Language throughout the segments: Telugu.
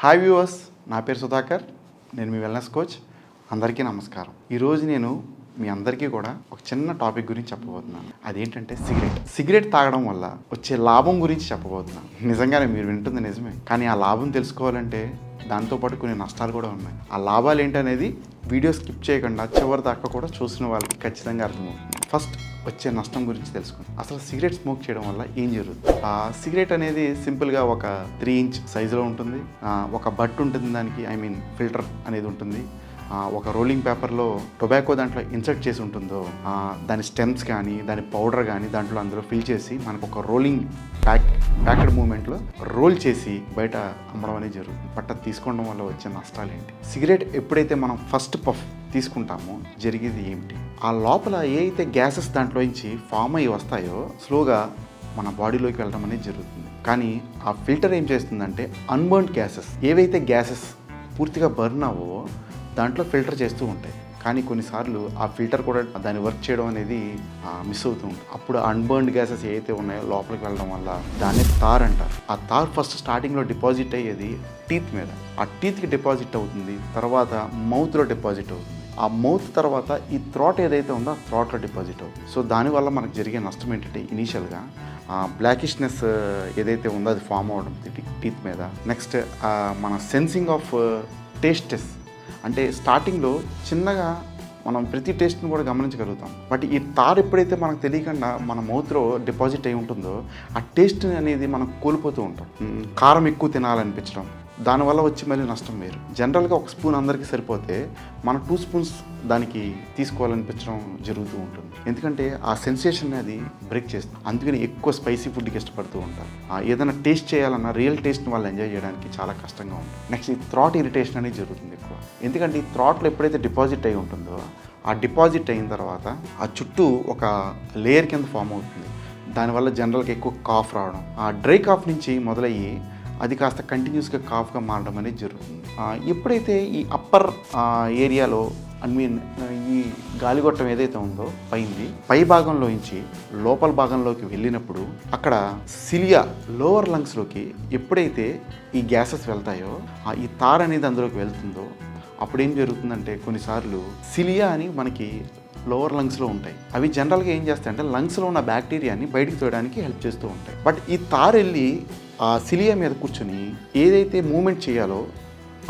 హాయ్ వ్యూవర్స్ నా పేరు సుధాకర్. నేను మీ వెల్నెస్ కోచ్ అందరికీ నమస్కారం. ఈరోజు నేను మీ అందరికీ కూడా ఒక చిన్న టాపిక్ గురించి చెప్పబోతున్నాను. అదేంటంటే సిగరెట్. సిగరెట్ తాగడం వల్ల వచ్చే లాభం గురించి చెప్పబోతున్నాను. నిజంగానే మీరు వింటుంది నిజమే. కానీ ఆ లాభం తెలుసుకోవాలంటే దాంతోపాటు కొన్ని నష్టాలు కూడా ఉన్నాయి. ఆ లాభాలు ఏంటనేది వీడియో స్కిప్ చేయకుండా చివరి దాకా కూడా చూసిన వాళ్ళకి ఖచ్చితంగా అర్థమవుతుంది. ఫస్ట్ వచ్చే నష్టం గురించి తెలుసుకుని. అసలు సిగరెట్ స్మోక్ చేయడం వల్ల ఏం జరుగుతుంది? ఆ సిగరెట్ అనేది సింపుల్గా ఒక త్రీ ఇంచ్ సైజులో ఉంటుంది. ఒక బట్ ఉంటుంది దానికి ఐ మీన్ ఫిల్టర్ అనేది ఉంటుంది. ఒక రోలింగ్ పేపర్లో టొబాకో దాంట్లో ఇన్సర్ట్ చేసి ఉంటుందో దాని స్టెమ్స్ కానీ దాని పౌడర్ కానీ దాంట్లో అందులో ఫిల్ చేసి మనకు ఒక రోలింగ్ ప్యాక్ ప్యాకెడ్ మూమెంట్లో రోల్ చేసి బయట అమ్మడం అనేది జరుగుతుంది. బట్ తీసుకోవడం వల్ల వచ్చే నష్టాలు ఏంటి సిగరెట్ ఎప్పుడైతే మనం ఫస్ట్ పఫ్ తీసుకుంటామో జరిగేది ఏమిటి? ఆ లోపల ఏ అయితే గ్యాసెస్ దాంట్లోంచి ఫామ్ అయ్యి వస్తాయో స్లోగా మన బాడీలోకి వెళ్ళడం అనేది జరుగుతుంది. కానీ ఆ ఫిల్టర్ ఏం చేస్తుందంటే అన్బర్న్ గ్యాసెస్ ఏవైతే గ్యాసెస్ పూర్తిగా బర్న్ అవ్వో దాంట్లో ఫిల్టర్ చేస్తూ ఉంటాయి. కానీ కొన్నిసార్లు ఆ ఫిల్టర్ కూడా దాన్ని వర్క్ చేయడం అనేది మిస్ అవుతూ ఉంటుంది. అప్పుడు అన్బర్న్డ్ గ్యాసెస్ ఏవైతే ఉన్నాయో లోపలికి వెళ్ళడం వల్ల దాన్ని తార్ అంటారు. ఆ తార్ ఫస్ట్ స్టార్టింగ్లో డిపాజిట్ అయ్యేది టీత్ మీద. ఆ టీత్కి డిపాజిట్ అవుతుంది తర్వాత మౌత్లో డిపాజిట్ అవుతుంది. ఆ మౌత్ తర్వాత ఈ థ్రాట్ ఏదైతే ఉందో ఆ థ్రాట్లో డిపాజిట్ అవుతుంది. సో దానివల్ల మనకు జరిగే నష్టం ఏంటంటే ఇనీషియల్గా బ్లాకిష్నెస్ ఏదైతే ఉందో అది ఫామ్ అవడం టీత్ మీద. నెక్స్ట్ మన సెన్సింగ్ ఆఫ్ టేస్టెస్ అంటే స్టార్టింగ్లో చిన్నగా మనం ప్రతి టేస్ట్ని కూడా గమనించగలుగుతాం. బట్ ఈ తార్ ఎప్పుడైతే మనకు తెలియకుండా మన మౌత్లో డిపాజిట్ అయి ఉంటుందో ఆ టేస్ట్ అనేది మనం కోల్పోతూ ఉంటాం. కారం ఎక్కువ తినాలనిపించడం దానివల్ల వచ్చి మళ్ళీ నష్టం వేరు. జనరల్గా ఒక స్పూన్ అందరికీ సరిపోతే మన టూ స్పూన్స్ దానికి తీసుకోవాలనిపించడం జరుగుతూ ఉంటుంది. ఎందుకంటే ఆ సెన్సేషన్ అది బ్రేక్ చేస్తుంది. అందుకని ఎక్కువ స్పైసీ ఫుడ్కి ఇష్టపడుతూ ఉంటారు. ఆ ఏదైనా టేస్ట్ చేయాలన్నా రియల్ టేస్ట్ని వాళ్ళు ఎంజాయ్ చేయడానికి చాలా కష్టంగా ఉంటుంది. నెక్స్ట్ ఈ థ్రాట్ ఇరిటేషన్ అనేది జరుగుతుంది ఎక్కువ. ఎందుకంటే ఈ థ్రాట్లో ఎప్పుడైతే డిపాజిట్ అయి ఉంటుందో ఆ డిపాజిట్ అయిన తర్వాత ఆ చుట్టూ ఒక లేయర్ కింద ఫామ్ అవుతుంది. దానివల్ల జనరల్గా ఎక్కువ కాఫ్ రావడం. ఆ డ్రై కాఫ్ నుంచి మొదలయ్యి అది కాస్త కంటిన్యూస్గా కాఫ్గా మారడం అనేది జరుగుతుంది. ఎప్పుడైతే ఈ అప్పర్ ఏరియాలో ఐ మీన్ ఈ గాలిగొట్టం ఏదైతే ఉందో పైంది పై భాగంలో నుంచి లోపల భాగంలోకి వెళ్ళినప్పుడు అక్కడ సిలియా లోవర్ లంగ్స్లోకి ఎప్పుడైతే ఈ గ్యాసెస్ వెళ్తాయో ఆ ఈ తార్ అనేది అందులోకి వెళ్తుందో అప్పుడేం జరుగుతుందంటే కొన్నిసార్లు సిలియా అని మనకి లోవర్ లంగ్స్లో ఉంటాయి. అవి జనరల్గా ఏం చేస్తాయంటే లంగ్స్లో ఉన్న బ్యాక్టీరియాని బయటికి తోయడానికి హెల్ప్ చేస్తూ ఉంటాయి. బట్ ఈ తార్ వెళ్ళి ఆ సిలియా మీద కూర్చొని ఏదైతే మూమెంట్ చేయాలో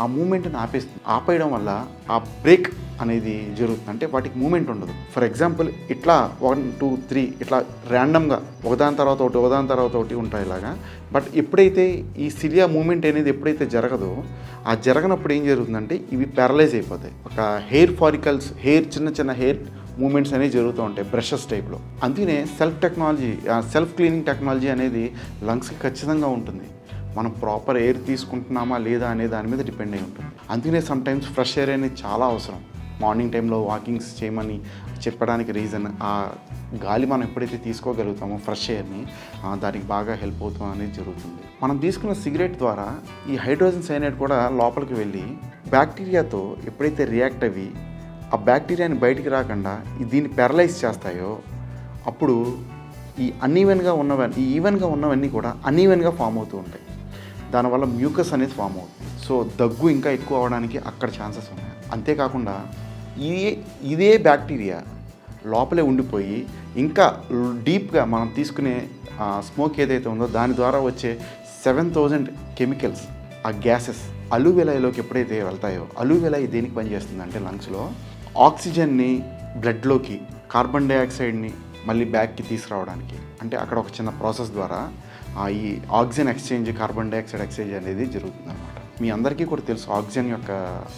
ఆ మూమెంట్ని ఆపేస్తుంది. ఆపేయడం వల్ల ఆ బ్రేక్ అనేది జరుగుతుంది. అంటే వాటికి మూమెంట్ ఉండదు. ఫర్ ఎగ్జాంపుల్ ఇట్లా వన్ టూ త్రీ ఇట్లా ర్యాండమ్గా ఒకదాని తర్వాత ఒకటి ఒకదాని తర్వాత ఒకటి ఉంటాయి ఇలాగా. బట్ ఎప్పుడైతే ఈ సిలియా మూమెంట్ అనేది ఎప్పుడైతే జరగదో ఆ జరగనప్పుడు ఏం జరుగుతుందంటే ఇవి ప్యారలైజ్ అయిపోతాయి. ఒక హెయిర్ ఫారికల్స్ హెయిర్ చిన్న చిన్న హెయిర్ మూమెంట్స్ అనేవి జరుగుతూ ఉంటాయి బ్రషెస్ టైప్లో అందుకనే self technology self cleaning technology అనేది లంగ్స్కి ఖచ్చితంగా ఉంటుంది. మనం ప్రాపర్ ఎయిర్ తీసుకుంటున్నామా లేదా అనే దాని మీద డిపెండ్ అయి ఉంటుంది. అందుకనే సమ్టైమ్స్ ఫ్రెష్ ఎయిర్ అనేది చాలా అవసరం. మార్నింగ్ టైంలో వాకింగ్స్ చేయమని చెప్పడానికి రీజన్ ఆ గాలి మనం ఎప్పుడైతే తీసుకోగలుగుతామో ఫ్రెష్ ఎయిర్ని దానికి బాగా హెల్ప్ అవుతాం అనేది జరుగుతుంది. మనం తీసుకున్న సిగరెట్ ద్వారా ఈ హైడ్రోజన్ సైనైడ్ కూడా లోపలికి వెళ్ళి బ్యాక్టీరియాతో ఎప్పుడైతే రియాక్ట్ అవి ఆ బ్యాక్టీరియాని బయటికి రాకుండా దీన్ని పెరలైజ్ చేస్తాయో అప్పుడు ఈ అన్ఈవెన్గా ఉన్నవన్నీ ఈ ఈవెన్గా ఉన్నవన్నీ కూడా అన్ఈవెన్గా ఫామ్ అవుతూ ఉంటాయి. దానివల్ల మ్యూకస్ అనేది ఫామ్ అవుతుంది. సో దగ్గు ఇంకా ఎక్కువ అవడానికి అక్కడ ఛాన్సెస్ ఉన్నాయి. అంతేకాకుండా ఇదే ఇదే బ్యాక్టీరియా లోపలే ఉండిపోయి ఇంకా డీప్గా మనం తీసుకునే స్మోక్ ఏదైతే ఉందో దాని ద్వారా వచ్చే సెవెన్ థౌజండ్ కెమికల్స్ ఆ గ్యాసెస్ అలువెలైలోకి ఎప్పుడైతే వెళ్తాయో అలువెలై దేనికి పనిచేస్తుంది అంటే లంగ్స్లో ఆక్సిజన్ని బ్లడ్లోకి కార్బన్ డైఆక్సైడ్ని మళ్ళీ బ్యాక్కి తీసుకురావడానికి. అంటే అక్కడ ఒక చిన్న ప్రాసెస్ ద్వారా ఈ oxygen exchange carbon dioxide exchange అనేది జరుగుతుంది అనమాట మీ అందరికీ కూడా తెలుసు ఆక్సిజన్ యొక్క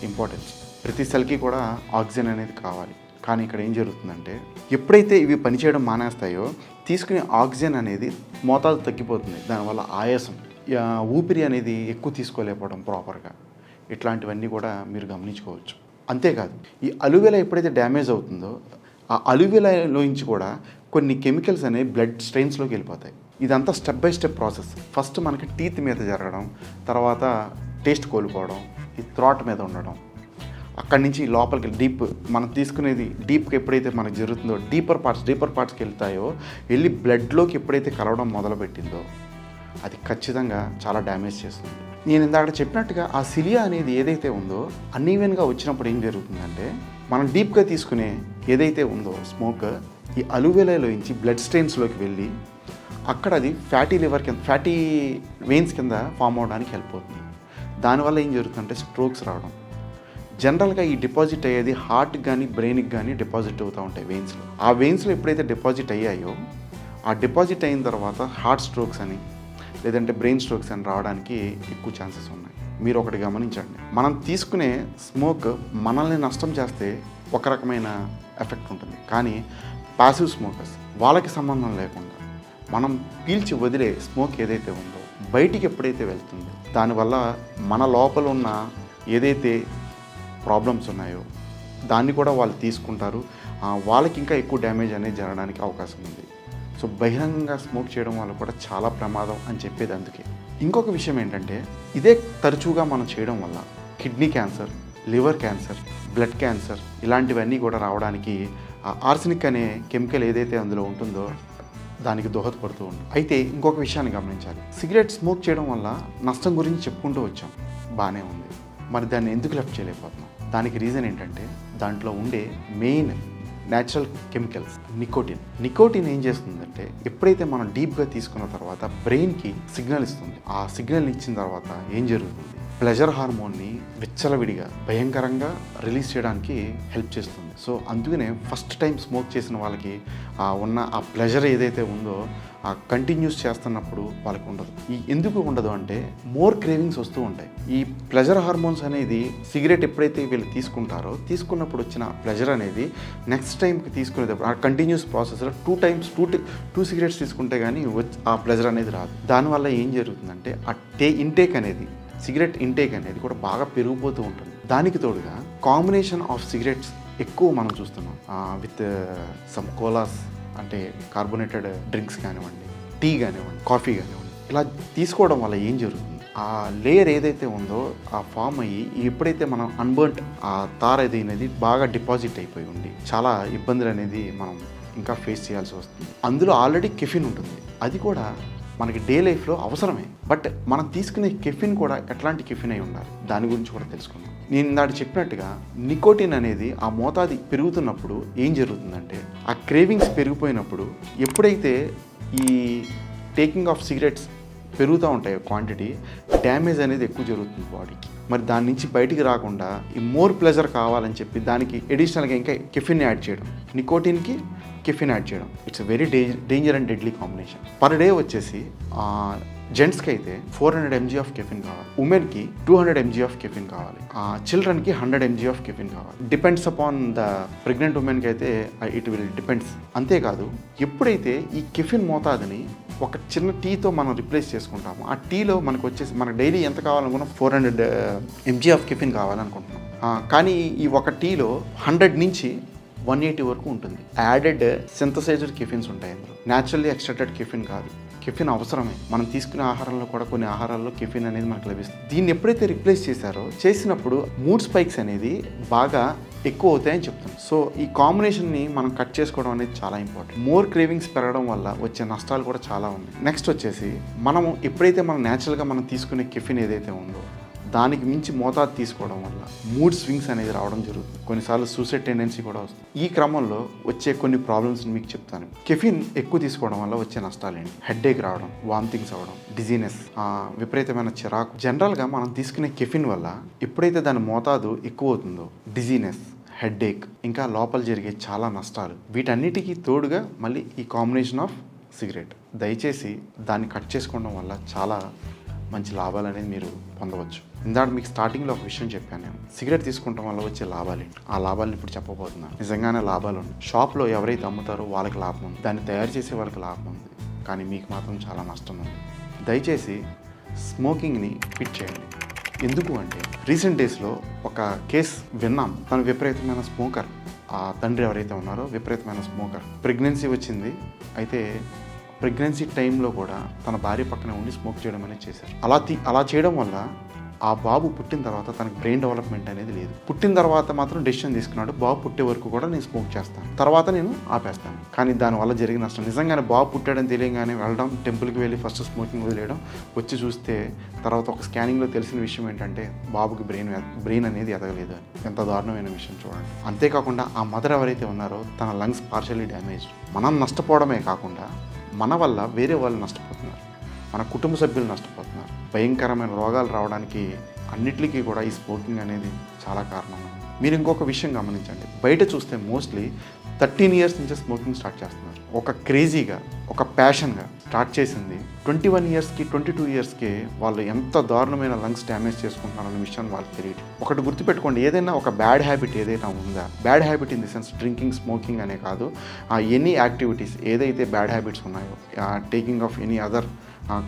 ఇంపార్టెన్స్. ప్రతి సెల్కి కూడా ఆక్సిజన్ అనేది కావాలి. కానీ ఇక్కడ ఏం జరుగుతుందంటే ఎప్పుడైతే ఇవి పనిచేయడం మానేస్తాయో తీసుకునే ఆక్సిజన్ అనేది మోతాదు తగ్గిపోతుంది. దానివల్ల ఆయాసం ఊపిరి అనేది ఎక్కువ తీసుకోలేకపోవడం ప్రాపర్గా ఇట్లాంటివన్నీ కూడా మీరు గమనించుకోవచ్చు. అంతేకాదు ఈ అలువెల ఎప్పుడైతే డ్యామేజ్ అవుతుందో ఆ అలువెలలోంచి కూడా కొన్ని కెమికల్స్ అనేవి బ్లడ్ స్ట్రెయిన్స్లోకి వెళ్ళిపోతాయి. ఇదంతా step by step process. First మనకి టీత్ మీద జరగడం తర్వాత టేస్ట్ కోల్పోవడం ఈ థ్రాట్ మీద ఉండడం. అక్కడి నుంచి లోపలికి డీప్ మనం తీసుకునేది డీప్కి ఎప్పుడైతే మనకు జరుగుతుందో డీపర్ పార్ట్స్ డీపర్ పార్ట్స్కి వెళ్తాయో వెళ్ళి బ్లడ్లోకి ఎప్పుడైతే కలవడం మొదలుపెట్టిందో అది ఖచ్చితంగా చాలా డ్యామేజ్ చేస్తుంది. నేను ఇందాక చెప్పినట్టుగా ఆ సిలియా అనేది ఏదైతే ఉందో అన్ఈవెన్గా వచ్చినప్పుడు ఏం జరుగుతుందంటే మనం డీప్గా తీసుకునే ఏదైతే ఉందో స్మోక్ ఈ అలువెలలోంచి బ్లడ్ స్టెయిన్స్లోకి వెళ్ళి అక్కడ అది ఫ్యాటీ లివర్ కింద ఫ్యాటీ వెయిన్స్ కింద ఫామ్ అవడానికి హెల్ప్ అవుతుంది. దానివల్ల ఏం జరుగుతుందంటే స్ట్రోక్స్ రావడం. జనరల్గా ఈ డిపాజిట్ అయ్యేది హార్ట్కి కానీ బ్రెయిన్కి కానీ డిపాజిట్ అవుతూ ఉంటాయి వెయిన్స్లో ఆ వెయిన్స్లో ఎప్పుడైతే డిపాజిట్ అయ్యాయో ఆ డిపాజిట్ అయిన తర్వాత హార్ట్ స్ట్రోక్స్ అని లేదంటే బ్రెయిన్ స్ట్రోక్స్ అని రావడానికి ఎక్కువ ఛాన్సెస్ ఉన్నాయి. మీరు ఒకటి గమనించండి. మనం తీసుకునే స్మోక్ మనల్ని నష్టం చేస్తే ఒక రకమైన ఎఫెక్ట్ ఉంటుంది. కానీ పాసివ్ స్మోకర్స్ వాళ్ళకి సంబంధం లేకుండా మనం పీల్చి వదిలే స్మోక్ ఏదైతే ఉందో బయటికి ఎప్పుడైతే వెళ్తుందో దానివల్ల మన లోపల ఉన్న ఏదైతే ప్రాబ్లమ్స్ ఉన్నాయో దాన్ని కూడా వాళ్ళు తీసుకుంటారు. వాళ్ళకి ఇంకా ఎక్కువ డ్యామేజ్ అనేది జరగడానికి అవకాశం ఉంది. సో బహిరంగంగా స్మోక్ చేయడం వల్ల కూడా చాలా ప్రమాదం అని చెప్పేది అందుకే. ఇంకొక విషయం ఏంటంటే ఇదే తరచుగా మనం చేయడం వల్ల kidney cancer liver cancer blood cancer ఇలాంటివన్నీ కూడా రావడానికి ఆ ఆర్సినిక్ అనే కెమికల్ ఏదైతే అందులో ఉంటుందో దానికి దోహదపడుతూ ఉంటుంది అయితే ఇంకొక విషయాన్ని గమనించాలి. సిగరెట్ స్మోక్ చేయడం వల్ల నష్టం గురించి చెప్పుకుంటూ వచ్చాం. బాగానే ఉంది. మరి దాన్ని ఎందుకు లెఫ్ట్ చేయలేకపోతున్నాం? దానికి రీజన్ ఏంటంటే దాంట్లో ఉండే main natural chemicals nicotine nicotine ఏం చేస్తుందంటే ఎప్పుడైతే మనం డీప్గా తీసుకున్న తర్వాత బ్రెయిన్కి సిగ్నల్ ఇస్తుంది ఆ సిగ్నల్ ఇచ్చిన తర్వాత ఏం జరుగుతుంది? ప్లెజర్ హార్మోన్ని విచ్చలవిడిగా భయంకరంగా రిలీజ్ చేయడానికి హెల్ప్ చేస్తుంది. సో అందుకనే ఫస్ట్ టైం స్మోక్ చేసిన వాళ్ళకి ఆ ఉన్న ఆ ప్లెజర్ ఏదైతే ఉందో ఆ కంటిన్యూస్ చేస్తున్నప్పుడు వాళ్ళకి ఉండదు. ఈ ఎందుకు ఉండదు అంటే మోర్ క్రేవింగ్స్ వస్తూ ఉంటాయి. ఈ ప్లెజర్ హార్మోన్స్ అనేది సిగరెట్ ఎప్పుడైతే వీళ్ళు తీసుకుంటారో తీసుకున్నప్పుడు వచ్చిన ప్లెజర్ అనేది నెక్స్ట్ టైంకి తీసుకునేటప్పుడు ఆ కంటిన్యూస్ ప్రాసెస్లో two times two two cigarettes తీసుకుంటే కానీ వచ్చి- ఆ ప్లెజర్ అనేది రాదు. దానివల్ల ఏం జరుగుతుందంటే ఆ టే ఇంటేక్ అనేది సిగరెట్ ఇంటేక్ అనేది కూడా బాగా పెరిగిపోతూ ఉంటుంది. దానికి తోడుగా కాంబినేషన్ ఆఫ్ సిగరెట్స్ ఎక్కువ మనం చూస్తున్నాం. విత్ సమ్ కోలాస్ అంటే కార్బోనేటెడ్ డ్రింక్స్ కానివ్వండి టీ కానివ్వండి కాఫీ కానివ్వండి ఇలా తీసుకోవడం వల్ల ఏం జరుగుతుంది? ఆ లేయర్ ఏదైతే ఉందో ఆ ఫామ్ అయ్యి ఎప్పుడైతే మనం అన్బర్nt ఆ తార్ అది అనేది బాగా డిపాజిట్ అయిపోయి ఉండి చాలా ఇబ్బందులు అనేది మనం ఇంకా ఫేస్ చేయాల్సి వస్తుంది. అందులో ఆల్రెడీ కెఫిన్ ఉంటుంది. అది కూడా మనకి డే లైఫ్లో అవసరమే. బట్ మనం తీసుకునే కెఫిన్ కూడా ఎట్లాంటి కెఫిన్ అయి ఉండాలి? దాని గురించి కూడా తెలుసుకుందాం. నేను ఇందాక చెప్పినట్టుగా నికోటిన్ అనేది ఆ మోతాది పెరుగుతున్నప్పుడు ఏం జరుగుతుందంటే ఆ క్రేవింగ్స్ పెరిగిపోయినప్పుడు ఎప్పుడైతే ఈ టేకింగ్ ఆఫ్ సిగరెట్స్ పెరుగుతూ ఉంటాయి క్వాంటిటీ డ్యామేజ్ అనేది ఎక్కువ జరుగుతుంది బాడీకి. మరి దాని నుంచి బయటికి రాకుండా ఈ మోర్ ప్లెజర్ కావాలని చెప్పి దానికి ఎడిషనల్గా ఇంకా కెఫిన్ యాడ్ చేయడం నికోటిన్కి కెఫిన్ యాడ్ చేయడం it's very danger danger and deadly combination. Per day వచ్చేసి జెంట్స్కి అయితే four hundred mg of caffeine కావాలి. ఉమెన్కి two hundred mg of caffeine కావాలి. ఆ చిల్డ్రన్కి హండ్రెడ్ ఎంజీ ఆఫ్ కెఫిన్ కావాలి. డిపెండ్స్ అపాన్ ద ప్రెగ్నెంట్ ఉమెన్కి అయితే ఇట్ విల్ డిపెండ్స్. అంతేకాదు ఎప్పుడైతే ఈ కెఫిన్ మోతాదుని ఒక చిన్న టీతో మనం రిప్లేస్ చేసుకుంటాము ఆ టీలో మనకు వచ్చేసి మనకు డైలీ ఎంత కావాలనుకున్నా four hundred uh, mg of caffeine కావాలనుకుంటున్నాం. కానీ ఈ ఒక టీలో హండ్రెడ్ నుంచి వన్ ఎయిటీ వరకు ఉంటుంది. యాడెడ్ సింథసైజ్డ్ కెఫిన్స్ ఉంటాయి అందులో. న్యాచురల్లీ ఎక్స్ట్రాక్టెడ్ కెఫిన్ కాదు. కెఫిన్ అవసరమే. మనం తీసుకునే ఆహారంలో కూడా కొన్ని ఆహారాల్లో కెఫిన్ అనేది మనకు లభిస్తుంది. దీన్ని ఎప్పుడైతే రిప్లేస్ చేశారో చేసినప్పుడు మూడ్ స్పైక్స్ అనేది బాగా ఎక్కువ అవుతాయని చెప్తాం. సో ఈ కాంబినేషన్ని మనం కట్ చేసుకోవడం అనేది చాలా ఇంపార్టెంట్. మోర్ క్రేవింగ్స్ పెరగడం వల్ల వచ్చే నష్టాలు కూడా చాలా ఉన్నాయి. నెక్స్ట్ వచ్చేసి మనము ఎప్పుడైతే మనం న్యాచురల్గా మనం తీసుకునే కెఫిన్ ఏదైతే ఉందో దానికి మించి మోతాదు తీసుకోవడం వల్ల మూడ్ స్వింగ్స్ అనేది రావడం జరుగుతుంది. కొన్నిసార్లు సూసైడ్ టెండెన్సీ కూడా వస్తుంది. ఈ క్రమంలో వచ్చే కొన్ని ప్రాబ్లమ్స్ మీకు చెప్తాను. కెఫిన్ ఎక్కువ తీసుకోవడం వల్ల వచ్చే నష్టాలు ఏంటి? హెడ్ఏక్ రావడం వామిటింగ్స్ అవడం డిజీనెస్ విపరీతమైన చిరాకు. జనరల్గా మనం తీసుకునే కెఫిన్ వల్ల ఎప్పుడైతే దాని మోతాదు ఎక్కువ అవుతుందో డిజీనెస్ హెడ్ఏక్ ఇంకా లోపల జరిగే చాలా నష్టాలు వీటన్నిటికీ తోడుగా మళ్ళీ ఈ కాంబినేషన్ ఆఫ్ సిగరెట్. దయచేసి దాన్ని కట్ చేసుకోవడం వల్ల చాలా మంచి లాభాలు అనేది మీరు పొందవచ్చు. ఇందాక మీకు స్టార్టింగ్లో ఒక విషయం చెప్పాను నేను. సిగరెట్ తీసుకుంటాం వల్ల వచ్చే లాభాలు ఏంటి? ఆ లాభాలను ఇప్పుడు చెప్పబోతున్నాను. నిజంగానే లాభాలు ఉన్నాయి. షాప్లో ఎవరైతే అమ్ముతారో వాళ్ళకి లాభం ఉంది. దాన్ని తయారు చేసే వాళ్ళకి లాభం ఉంది. కానీ మీకు మాత్రం చాలా నష్టం ఉంది. దయచేసి స్మోకింగ్ని క్విట్ చేయండి. ఎందుకు అంటే రీసెంట్ డేస్లో ఒక కేస్ విన్నాం. తను విపరీతమైన స్మోకర్. ఆ తండ్రి ఎవరైతే ఉన్నారో విపరీతమైన స్మోకర్. ప్రెగ్నెన్సీ వచ్చింది. అయితే ప్రెగ్నెన్సీ టైంలో కూడా తన భార్య పక్కన ఉండి స్మోక్ చేయడం అనేది చేశారు. అలా అలా చేయడం వల్ల ఆ బాబు పుట్టిన తర్వాత తనకు బ్రెయిన్ డెవలప్మెంట్ అనేది లేదు. పుట్టిన తర్వాత మాత్రం డెసిషన్ తీసుకున్నాడు. బాబు పుట్టే వరకు కూడా నేను స్మోక్ చేస్తాను. తర్వాత నేను ఆపేస్తాను. కానీ దానివల్ల జరిగిన నష్టం. నిజంగానే బాబు పుట్టాడని తెలియగానే వెళ్ళడం టెంపుల్కి వెళ్ళి ఫస్ట్ స్మోకింగ్ వదిలేయడం వచ్చి చూస్తే తర్వాత ఒక స్కానింగ్లో తెలిసిన విషయం ఏంటంటే బాబుకి బ్రెయిన్ బ్రెయిన్ అనేది ఎదగలేదు అని. ఎంత దారుణమైన విషయం చూడండి. అంతేకాకుండా ఆ మదర్ ఎవరైతే ఉన్నారో తన లంగ్స్ పార్షల్లీ డ్యామేజ్ మనం నష్టపోవడమే కాకుండా మన వల్ల వేరే వాళ్ళు నష్టపోతున్నారు. మన కుటుంబ సభ్యులు నష్టపోతున్నారు. భయంకరమైన రోగాలు రావడానికి అన్నిటికీ కూడా ఈ స్మోకింగ్ అనేది చాలా కారణం. మీరు ఇంకొక విషయం గమనించండి. బయట చూస్తే మోస్ట్లీ థర్టీన్ ఇయర్స్ నుంచి స్మోకింగ్ స్టార్ట్ చేస్తున్నారు. ఒక క్రేజీగా ఒక ప్యాషన్గా స్టార్ట్ చేసింది. ట్వంటీ వన్ ఇయర్స్కి ట్వంటీ టూ ఇయర్స్కి వాళ్ళు ఎంత దారుణమైన లంగ్స్ డ్యామేజ్ చేసుకుంటున్నారనే విషయం వాళ్ళకి తెలియదు. ఒకటి గుర్తుపెట్టుకోండి. ఏదైనా ఒక బ్యాడ్ హ్యాబిట్ ఏదైనా ఉందా? Bad habit in the sense drinking smoking అనే కాదు. ఎనీ యాక్టివిటీస్ ఏదైతే బ్యాడ్ హ్యాబిట్స్ ఉన్నాయో taking of any other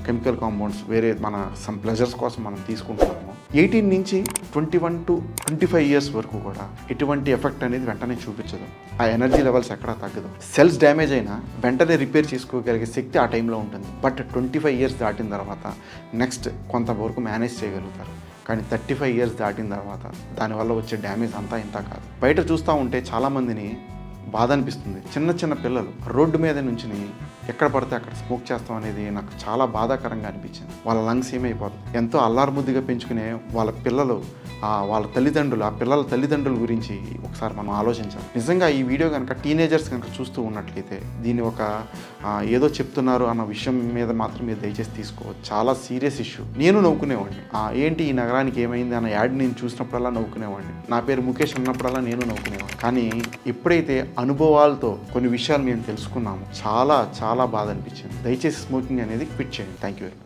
chemical compounds వేరే మన సమ్ ప్లెజర్స్ కోసం మనం తీసుకుంటున్నాము. ఎయిటీన్ నుంచి twenty one to twenty five years వరకు కూడా ఎటువంటి ఎఫెక్ట్ అనేది వెంటనే చూపించదు. ఆ ఎనర్జీ లెవెల్స్ ఎక్కడా తగ్గదు. సెల్స్ డ్యామేజ్ అయినా వెంటనే రిపేర్ చేసుకోగలిగే శక్తి ఆ టైంలో ఉంటుంది. బట్ ట్వంటీ ఫైవ్ ఇయర్స్ దాటిన తర్వాత నెక్స్ట్ కొంతవరకు మేనేజ్ చేయగలుగుతారు. కానీ థర్టీ ఫైవ్ ఇయర్స్ దాటిన తర్వాత దానివల్ల వచ్చే డ్యామేజ్ అంతా ఇంత కాదు. బయట చూస్తూ ఉంటే చాలామందిని బాధ అనిపిస్తుంది. చిన్న చిన్న పిల్లలు రోడ్డు మీద నుంచి ఎక్కడ పడితే అక్కడ స్మోక్ చేస్తాం అనేది నాకు చాలా బాధాకరంగా అనిపించింది. వాళ్ళ లంగ్స్ ఏమైపోతుంది ఎంతో అల్లారుముద్దుగా పెంచుకునే వాళ్ళ పిల్లలు వాళ్ళ తల్లిదండ్రులు ఆ పిల్లల తల్లిదండ్రుల గురించి ఒకసారి మనం ఆలోచించాలి. నిజంగా ఈ వీడియో కనుక టీనేజర్స్ కనుక చూస్తూ ఉన్నట్లయితే దీన్ని ఒక ఏదో చెప్తున్నారు అన్న విషయం మీద మాత్రం మీరు దయచేసి తీసుకోవచ్చు. చాలా సీరియస్ ఇష్యూ. నేను నవ్వుకునేవాడిని. ఏంటి ఈ నగరానికి ఏమైంది అన్న యాడ్ నేను చూసినప్పుడల్లా నవ్వుకునేవాడిని. నా పేరు ముఖేష్ ఉన్నప్పుడల్లా నేను నవ్వుకునేవాడిని. కానీ ఎప్పుడైతే అనుభవాలతో కొన్ని విషయాలు మేము తెలుసుకున్నాము చాలా చాలా బాధ అనిపించింది. దయచేసి స్మోకింగ్ అనేది క్విట్ చేయండి. Thank you very much